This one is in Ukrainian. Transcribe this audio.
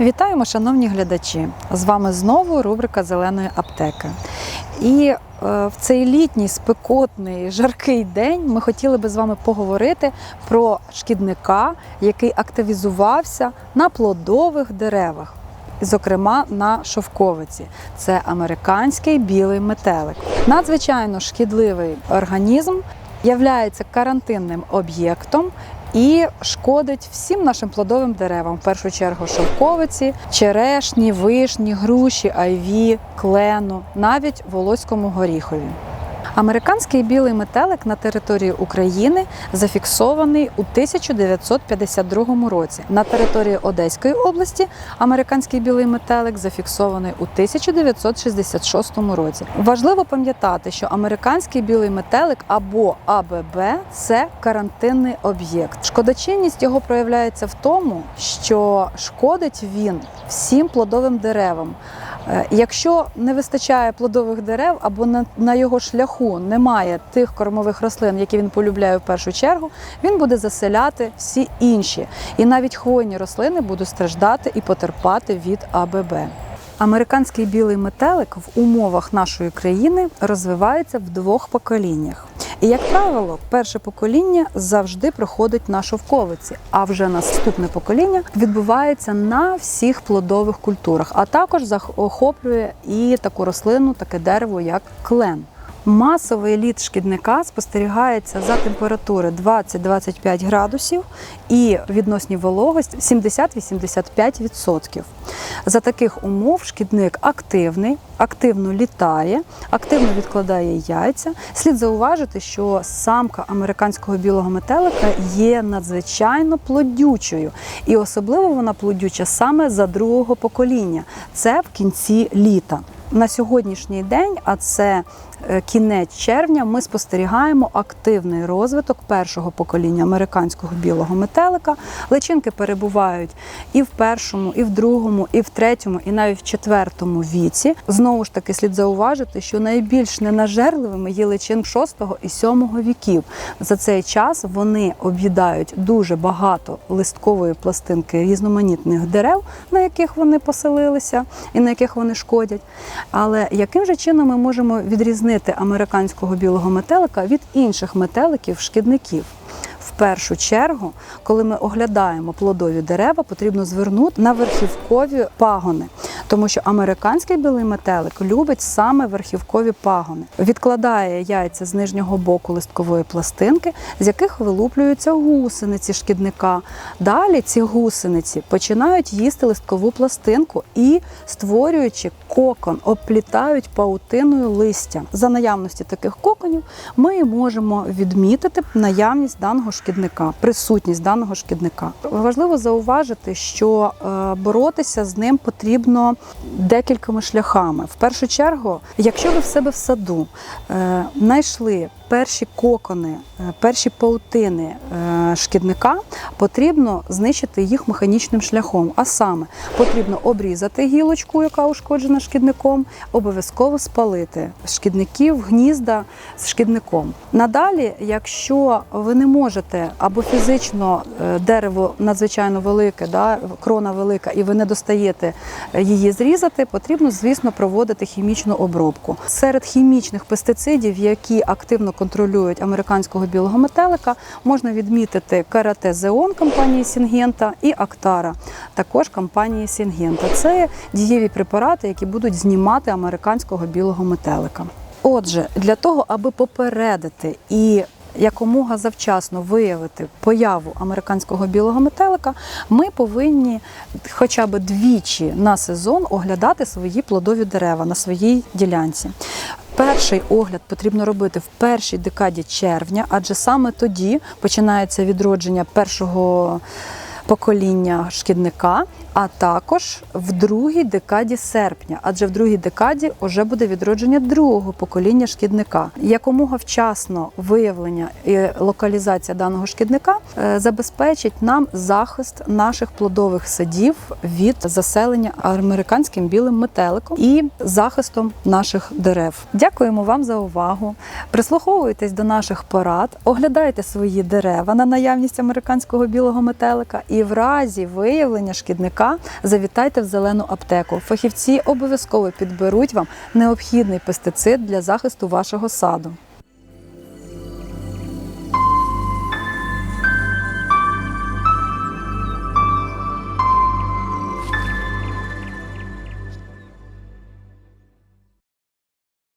Вітаємо, шановні глядачі! З вами знову рубрика Зеленої аптеки. І е, в цей літній спекотний жаркий день ми хотіли би з вами поговорити про шкідника, який активізувався на плодових деревах. Зокрема, на шовковиці це американський білий метелик. Надзвичайно шкідливий організм являється карантинним об'єктом і шкодить всім нашим плодовим деревам, в першу чергу шовковиці, черешні, вишні, груші, айві, клену, навіть волоському горіхові. Американський білий метелик на території України зафіксований у 1952 році. На території Одеської області американський білий метелик зафіксований у 1966 році. Важливо пам'ятати, що американський білий метелик або АББ це карантинний об'єкт. Шкодочинність його проявляється в тому, що шкодить він всім плодовим деревам. Е, Якщо не вистачає плодових дерев або на, його шляху немає тих кормових рослин, які він полюбляє в першу чергу, він буде заселяти всі інші. І навіть хвойні рослини будуть страждати і потерпати від АББ. Американський білий метелик в умовах нашої країни розвивається в двох поколіннях. І, як правило, перше покоління завжди проходить на шовковиці, а вже наступне покоління відбувається на всіх плодових культурах, а також захоплює і таку рослину, таке дерево, як клен. Масовий літ шкідника спостерігається за температури 20-25 градусів і відносні вологості 70-85%. За таких умов шкідник активний, активно літає, активно відкладає яйця. Слід зауважити, що самка американського білого метелика є надзвичайно плодючою, і особливо вона плодюча саме за другого покоління. Це в кінці літа. На сьогоднішній день, а це кінець червня, ми спостерігаємо активний розвиток першого покоління американського білого метелика. Личинки перебувають і в першому, і в другому, і в третьому, і навіть в четвертому віці. Знову ж таки, слід зауважити, що найбільш ненажерливими є личин шостого і сьомого віків. За цей час вони об'їдають дуже багато листкової пластинки різноманітних дерев, на яких вони поселилися і на яких вони шкодять. Але яким же чином ми можемо відрізнити американського білого метелика від інших метеликів-шкідників? В першу чергу, коли ми оглядаємо плодові дерева, потрібно звернути на верхівкові пагони, тому що американський білий метелик любить саме верхівкові пагони, відкладає яйця з нижнього боку листкової пластинки, з яких вилуплюються гусениці шкідника. Далі ці гусениці починають їсти листкову пластинку і, створюючи кокон, оплітають паутиною листя. За наявності таких коконів ми можемо відмітити наявність даного шкідника, присутність даного шкідника. Важливо зауважити, що е, боротися з ним потрібно декількома шляхами. В першу чергу, якщо ви в себе в саду е, знайшли перші кокони, е, перші паутини е, шкідника, потрібно знищити їх механічним шляхом. А саме потрібно обрізати гілочку, яка ушкоджена шкідником, обов'язково спалити шкідників, гнізда з шкідником. Надалі, якщо ви не можете або фізично е, дерево надзвичайно велике, да, крона велика, і ви не достаєте її зрізати, потрібно, звісно, проводити хімічну обробку. Серед хімічних пестицидів, які активно контролюють американського білого метелика, можна відмітити карате Зеон компанії Сінгента і Актара, також компанії Сінгента. Це дієві препарати, які будуть знімати американського білого метелика. Отже, для того, аби попередити і якомога завчасно виявити появу американського білого метелика, ми повинні хоча б двічі на сезон оглядати свої плодові дерева на своїй ділянці. Перший огляд потрібно робити в першій декаді червня, адже саме тоді починається відродження першого покоління шкідника, а також в другій декаді серпня, адже в другій декаді вже буде відродження другого покоління шкідника. Якомога вчасно виявлення і локалізація даного шкідника е, забезпечить нам захист наших плодових садів від заселення американським білим метеликом і захистом наших дерев. Дякуємо вам за увагу. Прислуховуйтесь до наших порад, оглядайте свої дерева на наявність американського білого метелика і В разі виявлення шкідника завітайте в зелену аптеку. Фахівці обов'язково підберуть вам необхідний пестицид для захисту вашого саду.